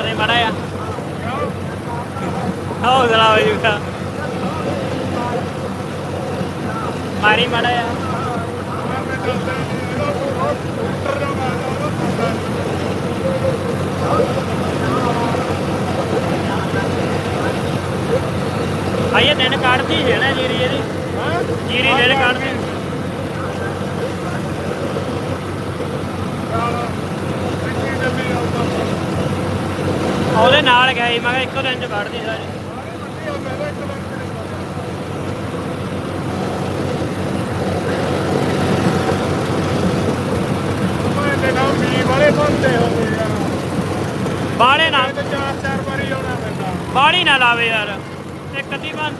Button ਮਾਰਦੇ ਮੜਾ ਆ ਹੌਸਲਾ ਹੋ ਜੂਗਾ ਮਾਰੀ ਮੜਾ ਆ ਆਈਏ ਦਿਨ ਕੱਢਦੀ ਹੈ ਨਾ ਜੀਰੀ ਇਹਦੀ। ਜੀਰੀ ਦਿਨ ਕੱਢਦੀ ਉਹਦੇ ਨਾਲ ਗਏ ਮੈਂ ਕਿਹਾ ਇੱਕੋ ਦਿਨ ਚ ਕੱਢਦੀ ਸਾਰੀ। ਬਾੜੇ ਨਾ ਬਾੜੀ ਨਾ ਲਾਵੇ ਯਾਰ। ਇੱਕ ਅੱਧੀ ਬੰਦ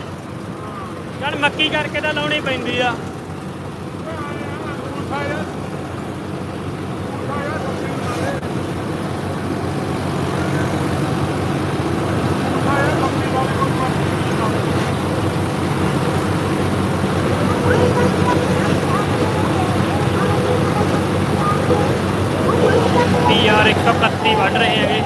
ਚੱਲ ਮੱਕੀ ਕਰਕੇ ਤਾਂ ਲਾਉਣੀ ਪੈਂਦੀ ਆ ਪੀਆਰ 131 ਵੱਢ ਰਹੇ ਹੈਗੇ।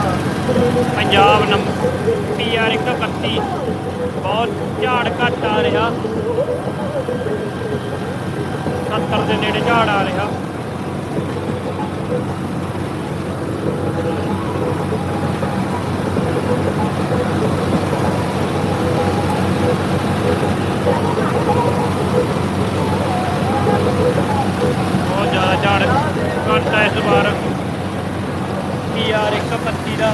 ਪੰਜਾਬ ਨੰਬਰ ਪੀਆਰ 131 ਬਹੁਤ ਝਾੜ ਘੱਟ ਆ ਰਿਹਾ। 70 ਦੇ ਨੇੜੇ ਝਾੜ ਆ ਰਿਹਾ। ਬਹੁਤ ਜ਼ਿਆਦਾ ਝਾੜ ਘੱਟ ਆ ਇਸ ਵਾਰ। ਪੀਆਰ 125 ਦਾ।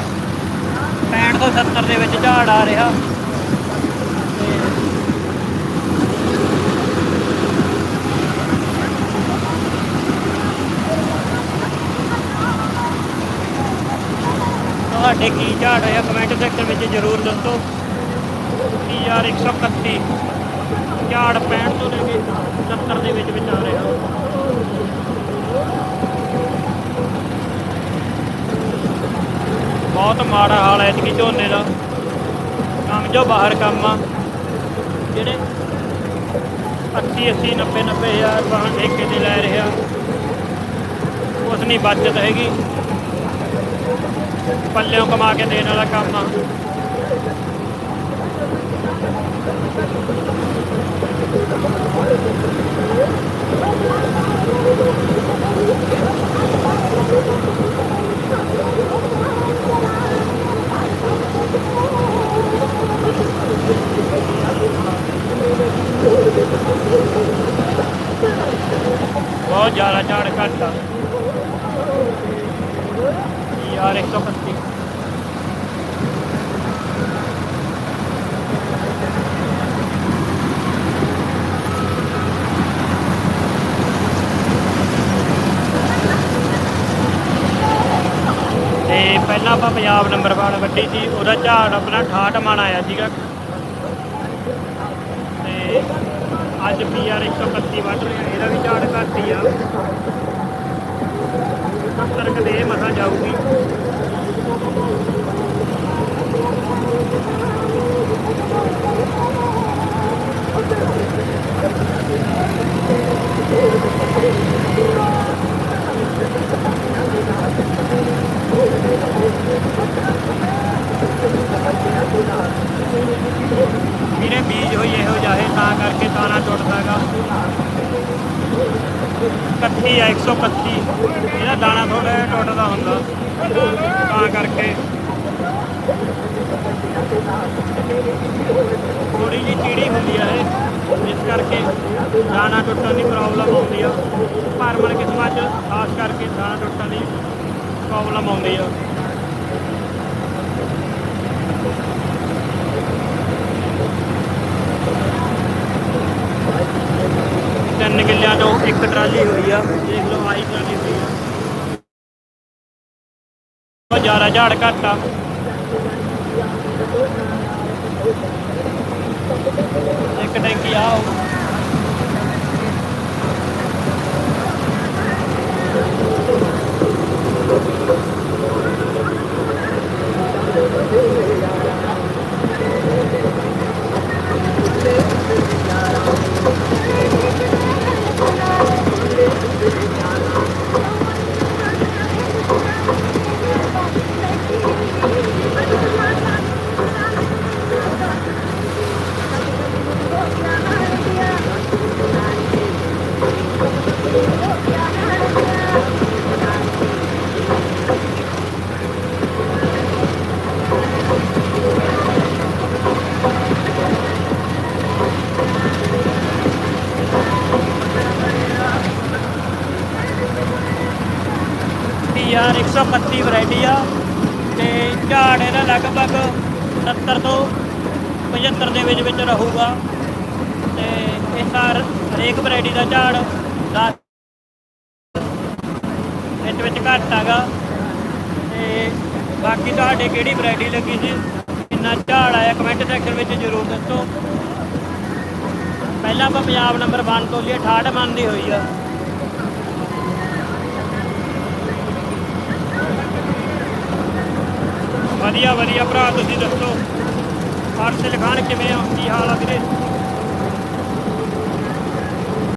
65 ਤੋਂ 70 ਦੇ ਵਿੱਚ ਝਾੜ ਆ ਰਿਹਾ। ਤੁਹਾਡੇ ਕੀ ਝਾੜ ਹੋਇਆ, ਕਮੈਂਟ ਸੈਕਸ਼ਨ ਵਿੱਚ ਜ਼ਰੂਰ ਦੱਸੋ। ਪੀਆਰ 131 ਝਾੜ 65 ਤੋਂ ਲੈ ਕੇ 70 ਦੇ ਵਿੱਚ ਵਿੱਚ ਆ ਰਿਹਾ। ਬਹੁਤ ਮਾੜਾ ਹਾਲ ਹੈ ਇਤਕੀ ਝੋਨੇ ਦਾ। ਕੰਮ ਜੋ ਬਾਹਰ ਕੰਮ ਆ। ਜਿਹੜੇ 80 80 90 90 ਹਜ਼ਾਰ ਵਾਹਨ ਠੇਕੇ ਤੇ ਲੈ ਰਿਹਾ ਉਸ ਨਹੀਂ ਬਚਤ ਹੈਗੀ। ਪੱਲਿਓਂ ਕਮਾ ਕੇ ਦੇਣ ਵਾਲਾ ਕੰਮ ਆ। ਜ਼ਿਆਦਾ ਝਾੜ ਘੱਟ ਆ। ਯਾਰ 125 ਤੇ ਪਹਿਲਾਂ ਆਪਾਂ ਪੰਜਾਬ ਨੰਬਰ 1 ਵੱਡੀ ਸੀ, ਉਹਦਾ ਝਾੜ ਆਪਣਾ 68 ਮਣ ਆਇਆ ਸੀਗਾ ਤੇ ਅੱਜ ਪੀਆਰ 131 ਵੱਢ ਰਿਹਾ, ਇਹਦਾ ਵੀ ਝਾੜ ਘੱਟ ਹੀ ਆ। 70 ਕਦੇ ਮਸਾ ਜਾਊਗੀ। 131 ਆ 131 ਇਹਦਾ ਦਾਣਾ ਥੋੜਾ ਟੁੱਟਦਾ ਹੁੰਦਾ। ਤਾਂ ਕਰਕੇ। ਥੋੜੀ ਜੀ ਚੀੜੀ ਹੁੰਦੀ ਆ ਇਹ। ਇਸ ਕਰਕੇ ਦਾਣਾ ਟੁੱਟਣ ਦੀ ਪ੍ਰੋਬਲਮ ਆਉਂਦੀ ਆ। ਪਰਮਨ ਕਿਸਮਾਂ 'ਚ ਖਾਸ ਕਰਕੇ ਦਾਣਾ ਟੁੱਟਣ ਦੀ ਪ੍ਰੋਬਲਮ ਆਉਂਦੀ ਆ। ਟਰਾਲੀ ਹੋਈ ਆ। ਦੇਖ ਲਓ ਆਹੀ ਟਰਾਲੀ ਹੋਈ ਆ ਬਹੁਤ ਜ਼ਿਆਦਾ ਝਾੜ ਘੱਟ ਆ। ਇੱਕ ਟੈਂਕੀ ਆ ਉਹ। ਯਾਰ 131 ਵੈਰਾਈਟੀ ਆ। ਤੇ ਝਾੜ ਇਹਦਾ ਲਗਭਗ 70 ਤੋਂ 75 ਦੇ ਵਿੱਚ ਵਿੱਚ ਰਹੂਗਾ। ਤੇ ਇਹ ਸਾਰ ਹਰੇਕ ਵੈਰਾਈਟੀ ਦਾ ਝਾੜ 10 ਵਿੱਚ ਵਿੱਚ ਘੱਟ ਹੈਗਾ ਤੇ ਬਾਕੀ ਤੁਹਾਡੇ ਕਿਹੜੀ ਵੈਰਾਈਟੀ ਲੱਗੀ ਸੀ? ਕਿੰਨਾ ਝਾੜ ਆਇਆ ਕਮੈਂਟ ਸੈਕਸ਼ਨ ਵਿੱਚ ਜ਼ਰੂਰ ਦੱਸੋ। ਪਹਿਲਾਂ ਆਪਾਂ ਪੰਜਾਬ ਨੰਬਰ 1 ਤੋਂ ਲਈ 68 ਮਨ ਹੋਈ ਆ। ਵਧੀਆ ਵਧੀਆ। ਭਰਾ ਤੁਸੀਂ ਦੱਸੋ। ਅਰਸ਼ ਲਖਾਨ ਕਿਵੇਂ ਆ? ਕੀ ਹਾਲ ਆ ਵੀਰੇ?